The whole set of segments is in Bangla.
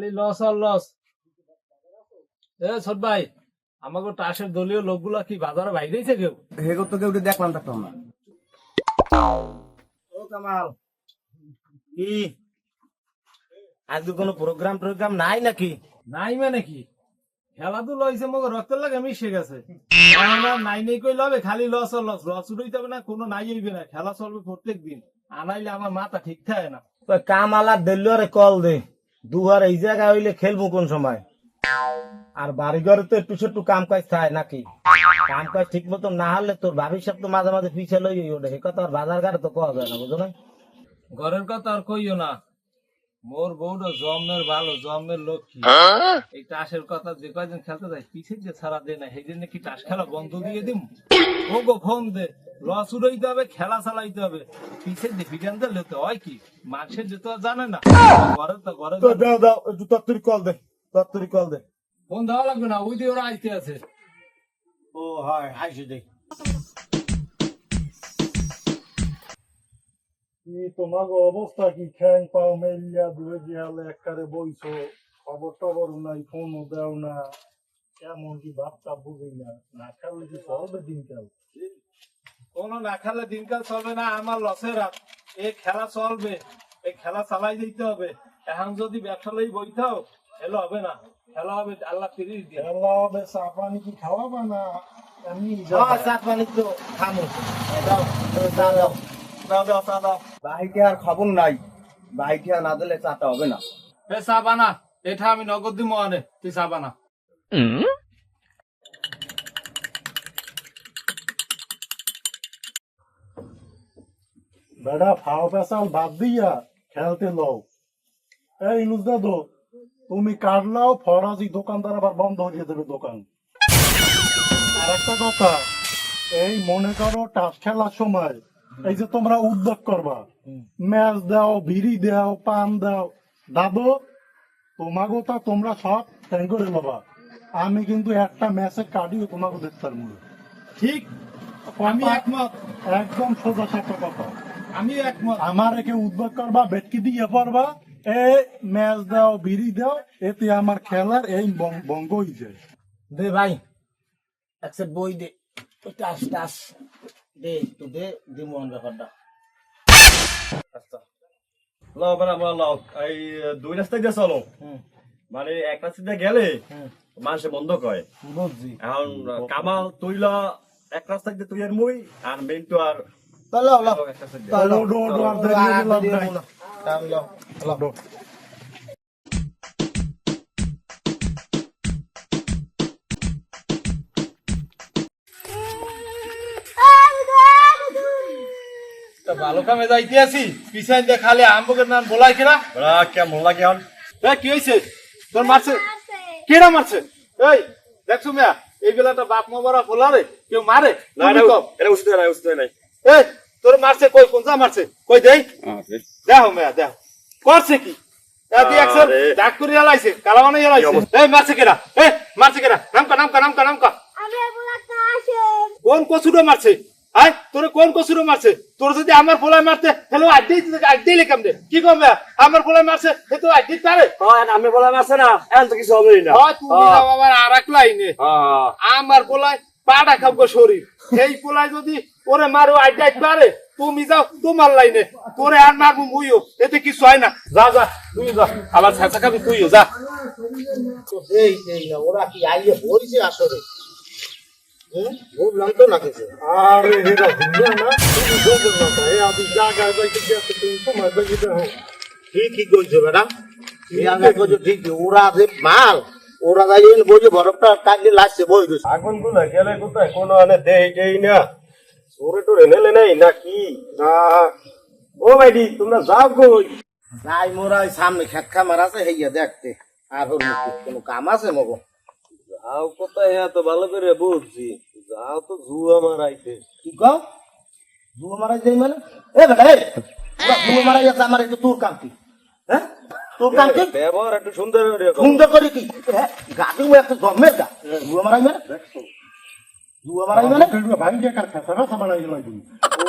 খালি লস আর লস এ ছোট ভাই আমাকে টাসের দলীয় লোকগুলা কি বাজারে বাইরেছে কেউ? হেগো তো কেউ দেখলাম দেখলাম না ও কামাল কি? আজকে কোনো প্রোগ্রাম প্রোগ্রাম নাই নাকি? নাই মানে কি? খেলাধুলা হয়েছে মগ রক্তের লাগে মিশে গেছে। নাই নেই কই লবে খালি লস আর লস লস উঠাইতে হবে না কোনো নাই হইবে না। খেলা চলবে প্রত্যেক দিন আনাইলে আমার মাথা ঠিক থাকে না। তো কামালা দিল্লরে কল দে। দুহার এই জায়গায় হইলে খেলব কোন সময়? আর বাড়ি ঘরে তো একটু একটু কাম কাজ থাকে নাকি? কাম কাজ ঠিক মতো না হলে তোর ভাবির সব তো মাঝে মাঝে পিছিয়ে লই ওটা সে কথা আর বাজার ঘাটে তো কোয়া যায় না, বুঝো না ঘরের কথা আর কইও না। মোর বউটা জন্মের ভালো জন্মের লক্ষ্মী। এই টাসের কথা যে কয়দিন খেলতে যায় পিছিয়ে যে ছাড়া দে না সেই জন্য কি টাস খেলা বন্ধ দিয়ে দিম? ও গো ফোন দে লস উড়াইতে হবে খেলা চালাইতে হবে। পিছিয়ে যে বিজ্ঞান দিলে তো হয় কি? মানুষের যে তো জানে না। ঘরে তো ঘরে দাও দাও একটু তত্তরি কল দে তত্তরি কল দে। ফোন দেওয়া লাগবে না ওই দিয়ে ওরা আইতে আছে। ও হয় হাসি দেখ কি তোমার অবস্থা কি খ্যাং পাও মেলিয়া দূরে গিয়ালে একবারে বইছো খবর টবর নাই ফোনও দেও না কেমন কি ভাবটা বুঝি না না খেললে কি চলবে দিনকাল কোনো না খেলে দিনকাল চলবে না আমার লসের রাত এই খেলা চলবে এই খেলা চালাই দিতে হবে। এখন যদি ব্যবসা লই বইতাও খেলা হবে না। খেলা হবে আল্লাহ তিরিশ দিয়ে। খেলা হবে চা পানি কি খাওয়াবা না? এমনি হ্যাঁ চা পানি তো খামো। দাও দাও। দাও দাও চা দাও ভাইকে আর খবর নাই। ভাইকে না দিলে চাটা হবে না। এ চা বানা এটা আমি নগদ দিব আনে তুই চা বানা বেড়া ফাও পেশাল বাদ দিয়া খেলতে লও। এই ইনুস দাদু তুমি কাটলাও ফরাজি দোকানদার আবার বন্ধ হয়ে দেবে দোকান। আর একটা কথা এই মনে করো টাস খেলার সময় এই যে তোমরা উদ্যোগ করবা। ম্যাচ দাও বিড়ি দাও পান দাও। দাদু তোমাকে তা তোমরা সব ট্যাং করে নেবা আমি কিন্তু একটা ম্যাচে কাটিও তোমাকে দেখতে পারব। ঠিক? আমি একমত। একদম সোজা সাপটা কথা আমি একমত। আমার একে উদ্যোগ করবা বেটকি দিয়ে পারবা এ ম্যাচ দাও বিড়ি দাও এতে আমার খেলার এই বং- বঙ্গ হয়ে যায়। দে ভাই একটা বই দে। টাস টাস দে তো দে দি মোহন ব্যাপারটা। লাও মানে আমরা লাও। এই দুই রাস্তায় দিয়ে চলো। মানে এক রাস্তা দিয়ে গেলে মানুষে বন্ধ কয়। বুঝছি। এখন কামাল তুইলা এক রাস্তা দিয়ে তুই আর মুই আর মেন তো আর তাহলে তাহলে আর দেরি লাভ নাই। হলো তা ভালো কামে যাইতে আছি পিছাই দিয়ে খালি আমবকের নাম বলাই কিনা বড়া কেমন লাগে এখন? এ কি হয়েছে তোর মারছে? কেডা মারছে? এই দেখছ মিয়া এই বেলাটা বাপ মা বড়া রে কেউ মারে? না তুমি এটা। উচিত নাই উচিত নাই। এই তোর মারছে কই কোন যা মারছে? কই দেই? দেখো মিয়া দেখো। করছে কি? এদি একশো ডাক করে এলাইছে কালা মানে এলাইছে। এই মারছে কেডা? এই মারছে কেডা? নামকা নামকা নামকা নামকা। আমি বলা কাশে কোন কসুরে মারছে? আয় তোরে কোন কসুরে মারছে? তোর যদি আমার ফোলায় মারতে হ্যালো আড্ডি আড্ডি লিখাম দে কি কমবে আমার ফোলায় মারছে সে তো আড্ডি তারে আমি বললাম আছে না এখন তো কিছু হবে না। হয় তুমি যাও আবার আর এক লাইনে। হ্যাঁ। আমার খাব শরীর। সেই যদি ওরে মারো আড্ডাই পারে তুমি যাও তোমার লাইনে। তোরে আর মারবো মুইও এতে কিছু হয় না। যা যা তুই যা আবার ছাঁচা খাবি তুইও যা। এই এই না ওরা কি আইয়ে বলছে আসলে? আগে কইছো ঠিক ওরা ওরা যাই বই বরফটা টাকলে লাগছে বই গেছে আগুনগুলা গেলে কোথায়? কোনো আনে দেই দেই না। সরে টোরে নেলে নেই না কি? না। ও ভাইডি তোমরা যাও কই যাই মোরা সামনে খেত খামার আছে হেইয়া দেখতে। আর ওর মুখে কোনো কাম আছে মগো? যাও কোথায়? হ্যাঁ তো ভালো করে বুঝছি। যাও তো জুয়া মারাইতে। কি কও? জুয়া মারা যাই মানে? এ বেটা এ! জুয়া মারা যাচ্ছে আমার একটু তোর কাম কি হ্যাঁ? তোর কাম কি ব্যবহার একটু সুন্দর করে সুন্দর করে কি? হ্যাঁ গাড়ি মো একটা জন্মের গা জুয়া মারাই মানে? জুয়া মারাই মানে? ভাই দেখার খেসা খেসা বানাই গেল তুমি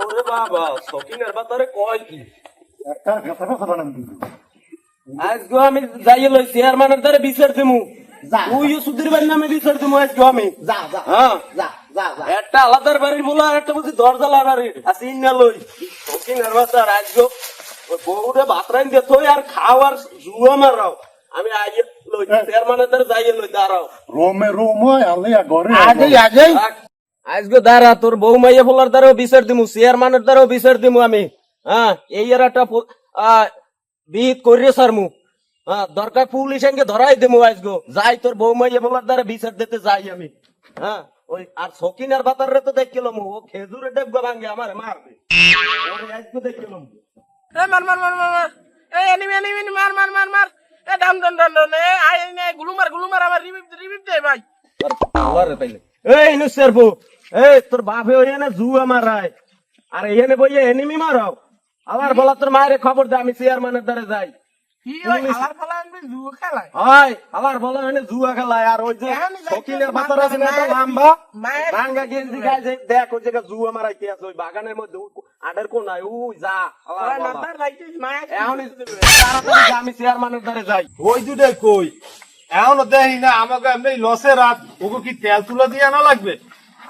ওরে বাবা শকিনের বাতারে কয় কি? একটা খেসা খেসা বানাই দিবি। আজকে আমি যাইয়ে লই চেয়ারম্যানের দ্বারা বিচার দিমু। তুইও সুধীর বাড়ির নামে বিচার আজকে আমি। যা যা হ্যাঁ। যা যা যা। একটা আলাদার বাড়ির বলা আর একটা বলছি দরজালার বাড়ির। আছে ইন্না লই। শৌখিন আর বাচ্চার আজকে ওই বউরে বাতরাইন দিয়ে থই আর খাওয়ার জুয়া মারাও। আমি আইয়ে লই চেয়ারম্যানের দ্বারা যাইয়ে লই দাঁড়াও। রোমে রোম হয় ঘরে আজকে দাঁড়া তোর বউ মাইয়া ফলার দ্বারাও বিচার দিমু চেয়ারম্যানের দ্বারাও বিচার দিমু আমি। হ্যাঁ এই আর একটা বিহিত করিয়ে সারমু হ্যাঁ দরকার পুলিশ সঙ্গে ধরাই দিমু আজগো। যাই তোর বউ মাইয়া ফলার দ্বারা বিচার দিতে যাই আমি। হ্যাঁ ওই আর সকিন আর বাতার তো দেখিলাম ও খেজুরে ডেবগা ভাঙ্গে আমার মারবে। ওরে আজকে দেখিলাম এই মার মার মার মার মার। এই এনিমি এনিমি এনিমি, মার মার মার মার। এ এ আই নে আমার রিভিভ রিভিভ দে ভাই। এই নুসের বউ এই তোর বাপে ওই এনে জুয়া মারায়। আর এনে বইয়ে এনিমি মারাও। আবার বলা তোর মায়ের খবর দে আমি চেয়ারম্যানের দ্বারা যাই। জুয়া খেলায়। হয় আর ওই যে আছে না লাম্বা? গেঞ্জি যে দেখ ওই জায়গা জুয়া মারাইতে আছে ওই বাগানের মধ্যে আডের যা আমি চেয়ারম্যানের দ্বারা যাই। ওই দুটাই কই? এখনও দেখি না আমাকে এমনি লসে রাত ওকে কি তেল তুলে দিয়ে না লাগবে?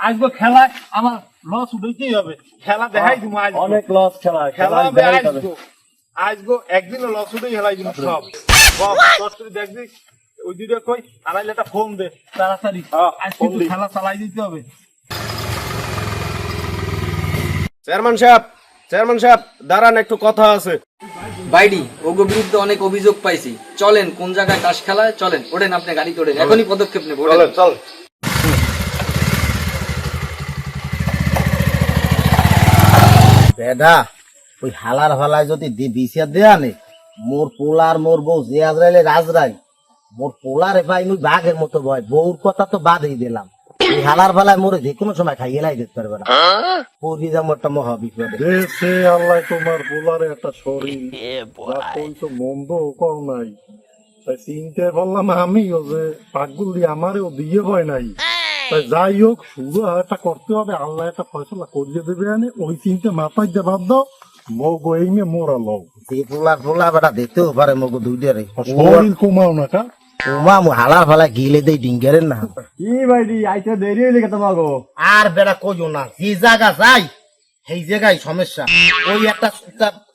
আসব খেলায় আমার লস উঠেই হবে। খেলা দেখাই অনেক লস খেলা খেলা আসব আসব একদিনও লস উঠেই হেলাই দিব সব করে দেখবি ওই দুটো কই? আনাইলে একটা ফোন দে। তাড়াতাড়ি। আজকে তো খেলা চালাই দিতে হবে। চেয়ারম্যান সাহেব চেয়ারম্যান সাহেব দাঁড়ান একটু কথা আছে। বাইডি ওগো বিরুদ্ধে অনেক অভিযোগ পাইছি। চলেন কোন জায়গায় তাস খেলায় চলেন ওঠেন আপনি গাড়ি তোড়েন এখনই পদক্ষেপ নেব ওঠেন। চল বেডা ওই হালার ফালায় যদি দি বিছিয়া দেয়া নে মোর পোলার মোর বউ যে আজরাইলে রাজরাই মোর পোলারে ভাই মুই বাঘের মতো ভয় বউর কথা তো বাদই দিলাম। এই হালার ফালায় মোরে যে কোনো সময় খাইয়ে লাই দিতে পারবে না। পড়ি যাব একটা মহা বিপদে। দেশে আল্লাহ তোমার বোলারে একটা শরীর। তো মন্দ কর নাই। তাই চিনতে পারলাম আমিও যে পাকগুল দিয়ে আমারও দিয়ে হয় নাই। তাই যাই হোক শুরু একটা করতে হবে। আল্লাহ একটা ফয়সলা করিয়ে দেবে আনে। ওই চিন্তা মাথায় যে বাদ দাও। মগ এই মে মোরা লও যে পোলার পোলা বেটা দিতেও পারে মগো দুইটারে শরীর কমাও না কা ওমা মু হালার ফালায় গিলে দেই ডিঙ্গারের না কি ভাইডি আইতে দেরি হইলে কে তোমাকে আর বেড়া কইও না যে জায়গা যাই সেই জায়গায় সমস্যা ওই একটা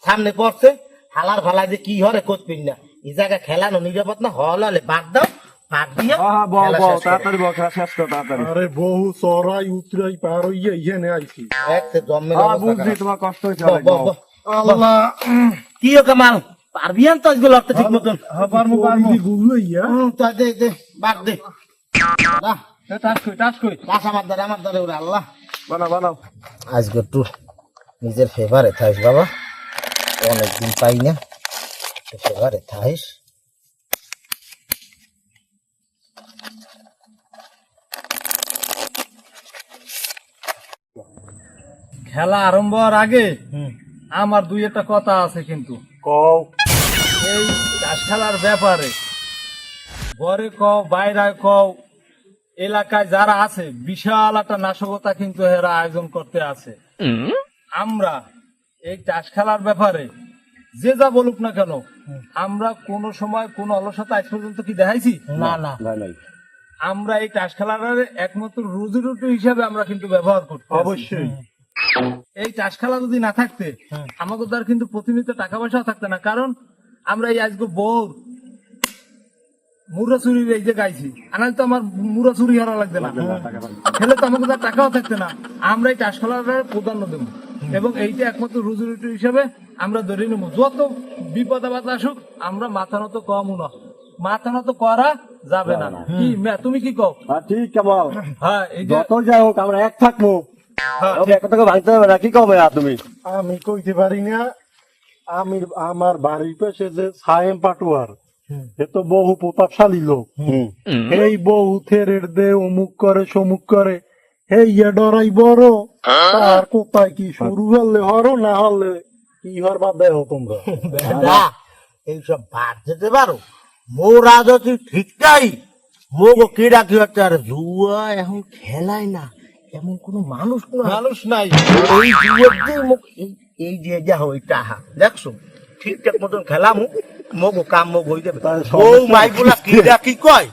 সামনে পড়ছে হালার ফালা যে কি হরে করপিন না এই জায়গা খেলানো নিরাপদ না হল হলে বাদ দাও বহু চড়াই উতরাই পার হইয়া ইয়ে আইছি। তোমার কষ্ট হয়েছে। আল্লাহ। কি কামাল? পারবি তো আজকে লড়তে ঠিক মতন? গুলো ইয়া তো দে দে বাদ দে। আজকে একটু নিজের ফেভারে থাইস বাবা। অনেকদিন পাই না। ফেভারে থাইস। খেলা আরম্ভ হওয়ার আগে আমার দুই একটা কথা আছে কিন্তু। কও। এই তাস খেলার ব্যাপারে ঘরে কও বাইরে কও এলাকায় যারা আছে বিশাল একটা নাশকতা কিন্তু এরা আয়োজন করতে আছে। আমরা এই তাস খেলার ব্যাপারে যে যা বলুক না কেন আমরা কোনো সময় কোন অলসতা আজ পর্যন্ত কি দেখাইছি? না না। আমরা এই তাস খেলার একমাত্র রুজি রুটি হিসাবে আমরা কিন্তু ব্যবহার করতে অবশ্যই। এই চাষ খেলা যদি না থাকতে আমাদের দ্বারা কিন্তু প্রতিনিয়ত টাকা পয়সাও থাকতো না। কারণ আমরা এই আজকে বোর মুরা চুরির এই যে গাইছি আনাল তো আমার মুরা চুরি হারা লাগবে না। খেলে তো টাকাও থাকতো না। আমরা এই চাষ প্রাধান্য দেবো। এবং এইটা একমাত্র রুজি রুটি হিসেবে আমরা ধরে নেব। যত বিপদ আপদ আসুক আমরা মাথা নত কম না। মাথা নত করা যাবে না। কি তুমি কি কও? ঠিক হ্যাঁ এই যে যত যাই হোক আমরা এক থাকব। হ্যাঁ, ভাঙতে হবে না কি কবে তুমি? আমি কইতে পারি না আমি আমার বাড়ির পাশে যে সায়েম পাটুয়ার এ তো বহু প্রতাপশালী লোক। এই বহু থেরের দে অমুক করে সমুক করে এই ইয়ে ডরাই বড় তার কোথায় কি শুরু হলে হরো না হলে কি হর বা দেহ তোমরা? এইসব বাদ যেতে পারো। মোরা যদি ঠিকটাই মোগো কিরা কি হচ্ছে আর জুয়া এখন খেলায় না। এমন কোন মানুষ না মানুষ নাই। এই মুখ এই- যে যা হয় তাহা দেখছ? ঠিকঠাক মতন খেলামু মগো কাম মগ হই যাবে। ও সব- মাই বলা কি দা কি কয়?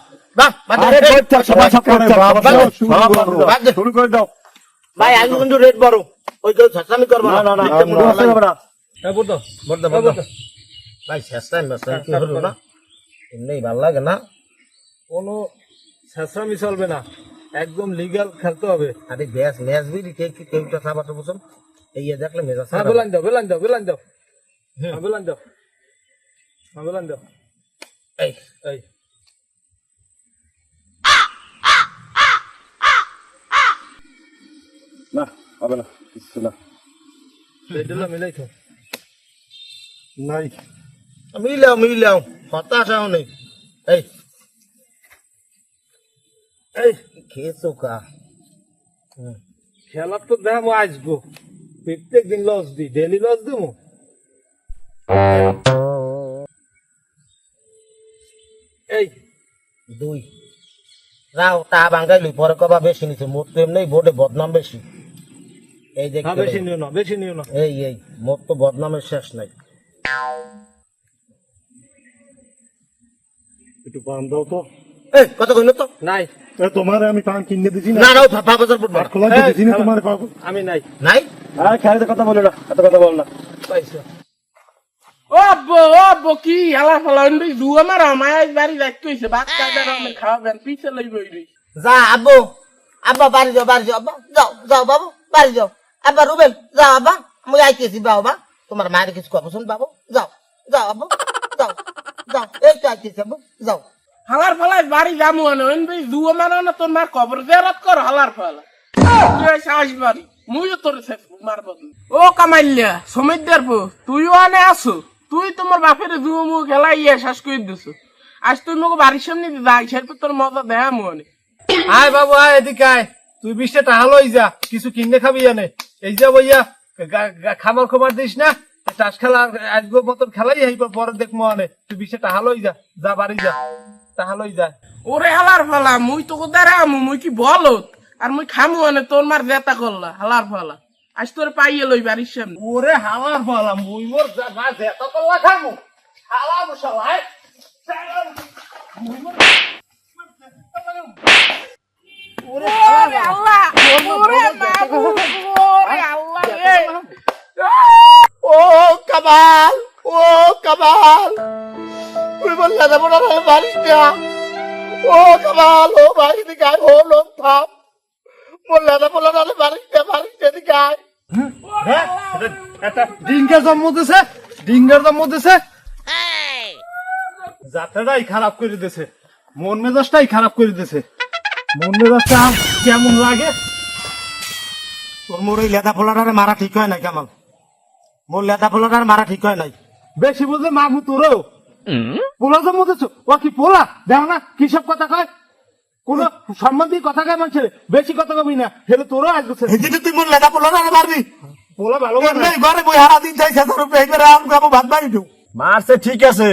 শুরু করো। দাও। ভাই কিন্তু রেড বড়। ওই করব না, মনে হয়। ভাই শেষটাই এমনি ভালো লাগে না। কোনো চলবে না। একদম লিগ্যাল খেলতে হবে। আরে ব্যাস ম্যাচ বিলি কে কি কেউটা খাবারটা বুঝুন এই দেখলে মেজাজ হ্যাঁ। বেলান দাও বেলান দাও বেলান দাও। হ্যাঁ বেলান দাও। হ্যাঁ বেলান দাও। এই। এই। না হবে না কিছু না। পেটুলা মিলাই তো নাই। মিলাও মিলাও হতাশাও নেই এই। এই খেয়েছো কা খেলার তো দেখ আসব প্রত্যেক দিন লস দি ডেলি লস দেবো এই দুই। রাও তা বাঙ্গাই লই পরে কবা বেশি নিছে মোট তো এমনি বোর্ডে বদনাম বেশি। এই দেখ বেশি নিও না বেশি নিও না। এই এই মোট তো বদনামের শেষ নাই। একটু পান দাও তো। এই কত কইলো তো? নাই। তোমারে আমি পান কিনে দিছি না। না বাজার পড়বে আর খোলা দিছি না তোমার পাবো আমি নাই। নাই? আর খাইতে কথা বলে না এত কথা বল না। পাইছো। ও আব্বো ও আব্বো কি হালা ফালা অন্য দু আমার মায়ের বাড়ি যাইতে হইছে। ভাত খাওয়াবেন পিছে লইব ওই যা আব্বু। আব্বা বাড়ি যাও বাড়ি যাও আব্বা। যাও যাও বাবু বাড়ি যাও। আব্বা রুবেল যাও আব্বা। আমি আইতেছি বাবা তোমার মায়ের কিছু কথা শুন বাবু। যাও যাও আব্বু। যাও যাও। এই তো আইতেছি আব্বু। যাও। হালার ফালাই বাড়ি যামু আনে ওই ভাই দু আমার না, তোর মার কবর জেরাত কর, হালার ফালা। ও কামাইলিয়া দেরবো তুইও আনে আসো। তুই তোমার বাপের দু মু খেলা ইয়ে শেষ করে দিছো। আজ তুই মোক বাড়ির সামনে যাই সেরপর তোর মজা দেখা মনে আয় বাবু, আয় এদিকে আয়। তুই বিশটা টাকা লই যা, কিছু কিনে খাবি জানে এই যে বইয়া খাবার খবর দিস না টাস খেলা আজকের মতন খেলাই হইব, পরে দেখব অনে তুই বিশটা টাকা লই যা যা বাড়ি যা। টাকা লই যা ওরে হালার ফালা মুই তো কোথায় আমু মুই কি বলত? আর মুই খামু আনে তোর মার জেতা করলা হালার ফালা। আজ তোর পাইয়ে লই বাড়ির সামনে। ওরে হালার পালা মুই মোর না যেত কল্লা খামু। হালা মশালাই ওরে আল্লাহ ওরে মাবুদ ওরে আল্লাহ ও কামাল ও কামাল। তুই বললে দেবো না বাড়ি যা ও কামাল ও বাড়ি দিকে আয় ও লোক থাম বললে দেবো না বাড়ি যা বাড়ি দিকে আয় হ্যাঁ একটা ডিঙ্গের জন্ম দিছে ডিঙ্গের জন্ম দিছে। যাত্রাটাই খারাপ করে দিছে মন মেজাজটাই খারাপ করে দিছে। মন মেজাজটা কেমন লাগে? তোর মোর এই লেদা ফোলাটারে মারা ঠিক হয় নাই কামাল। মোর লেদা ফোলাটার মারা ঠিক হয় নাই। বেশি বুঝলে মামু তোরও। পোলা দিছ ও কি পোলা? দেখ না কি সব কথা কয়? কোন সম্মান দিয়ে কথা কয় মানুষের বেশি কথা কবি না হেলে তোরও আসবে তুই মোর লেদা ফোলাটারে মারবি পোলা ভালো করে ঘরে বই হারা দিন যাই হাজার রুপিয়া এই করে আম খাব ভাত বাড়ি ঢুক। মারছে ঠিক আছে।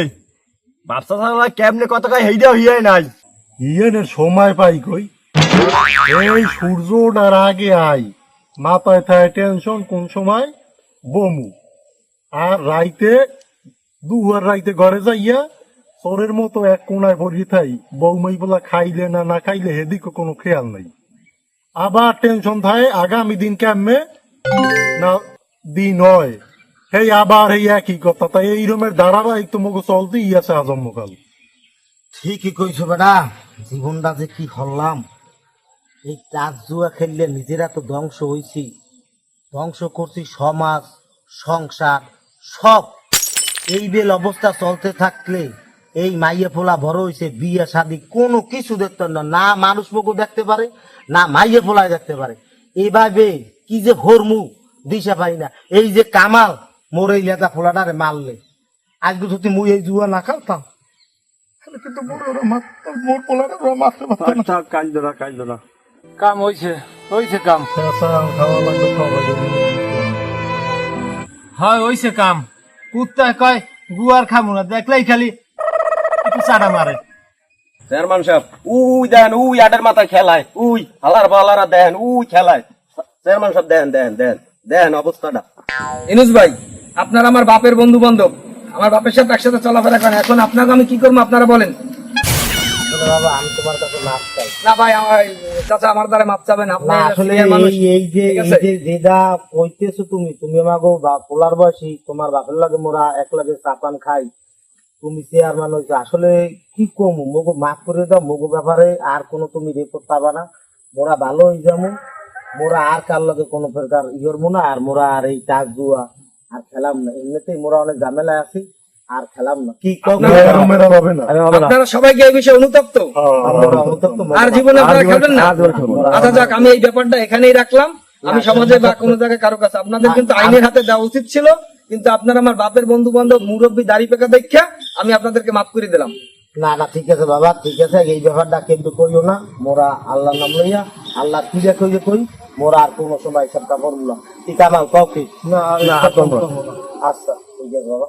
ছাড়া কেমনে কত কয় হেইডা হইয়াই নাই। ইয়েনের সময় পাই কই? এই সূর্য ওঠার আগে আই। মাথায় থাকে টেনশন কোন সময়? বমু। আর রাইতে দুয়ার রাইতে ঘরে যাইয়া চোরের মতো এক কোনায় পড়ি থাই, বৌমাই বলা খাইলে না না খাইলে হেদিকে কোনো খেয়াল নাই। আবার টেনশন থাকে আগামী দিন কেমনে? না, দিন হয়। সেই আবার এই একই কথা, তাই এই রুমের ধারাবাহিক তোমাকে চলতেই আছে আজম্মকাল ঠিকই কইছো বেটা, জীবনটা যে কি হল্লাম এই চাষ জুয়া খেললে নিজেরা তো ধ্বংস হইছি। ধ্বংস করছি সমাজ, সংসার, সব। এই বেল অবস্থা চলতে থাকলে এই মাইয়ে ফোলা বড় হইছে বিয়ে শাদি কোনো কিছু দেখতে না। না মানুষ মুখও দেখতে পারে না মাইয়ে ফোলায় দেখতে পারে। এইভাবে কি যে হরমু দিশা পাই না। এই যে কামাল মোর এই লেদা ফোলাটারে মারলে। আজকে যদি মুই এই জুয়া না খাওতাম কিন্তু মোর ওরা মারতে মোর পোলাটা ওরা মারতে পারতো না। থাক না কাইন্দ না কাম হইছে হইছে কাম। পেঁচা খাওয়া লাগবে খাওয়া লাগবে। হয় কাম। কুত্তা কয় গুয়ার খামু না দেখলেই খালি একটু চাড়া মারে। চেয়ারম্যান সাহেব উই দেন উই আডের মাথায় খেলায় উই হালার বালারা দেন উই খেলায়। চেয়ারম্যান সাহেব দেন দেন দেন দেন অবস্থাটা। এনুস ভাই আপনার আমার বাপের বন্ধু বান্ধব আমার বাপের সাথে একসাথে চলাফেরা করেন এখন আপনাকে আমি কি করব আপনারা বলেন। আসলে বাবা আমি তোমার কাছে মাপ চাই। না ভাই আমার চাচা আমার দ্বারা মাপ চাবেন আপনি আসলে এই এই যে এই যে যেটা কইতেছো তুমি তুমি আমাগো পোলার বয়সী তোমার বাপের লাগে মোরা এক লাগে চাপান খাই। তুমি চেয়ারম্যান হয়েছে আসলে কি কম? মগো মাফ করে দাও মগো ব্যাপারে আর কোনো তুমি রেপোর্ট পাবা না। মোরা ভালো হয়ে যাব। মোরা আর কার লাগে কোনো প্রকার ইয়র না আর মোরা আর এই টাক জুয়া আর খেলাম না। এমনিতেই মোরা অনেক ঝামেলায় আছি। আর খেলাম না। কি হবে না। আপনারা সবাইকে এই বিষয়ে অনুতপ্ত? মোরা- আর জীবনে আপনারা খেলবেন না? আচ্ছা যাক আমি এই ব্যাপারটা এখানেই রাখলাম। আমি সমাজে বা কোনো জায়গায় কারও কাছে আপনাদের কিন্তু আইনের হাতে দেওয়া উচিত ছিল কিন্তু আপনারা আমার বাপের বন্ধু বান্ধব মুরব্বী দাড়ি পেকা দেখা আমি আপনাদেরকে মাফ করে দিলাম। না না ঠিক আছে বাবা ঠিক আছে এই ব্যাপারটা কিন্তু কইও না। মোরা আল্লাহ নাম লইয়া আল্লাহ কি যে কই মোরা আর কোনো সময় সব কাপড় ঠিক আমার কাউকে না। আচ্ছা ঠিক আছে বাবা।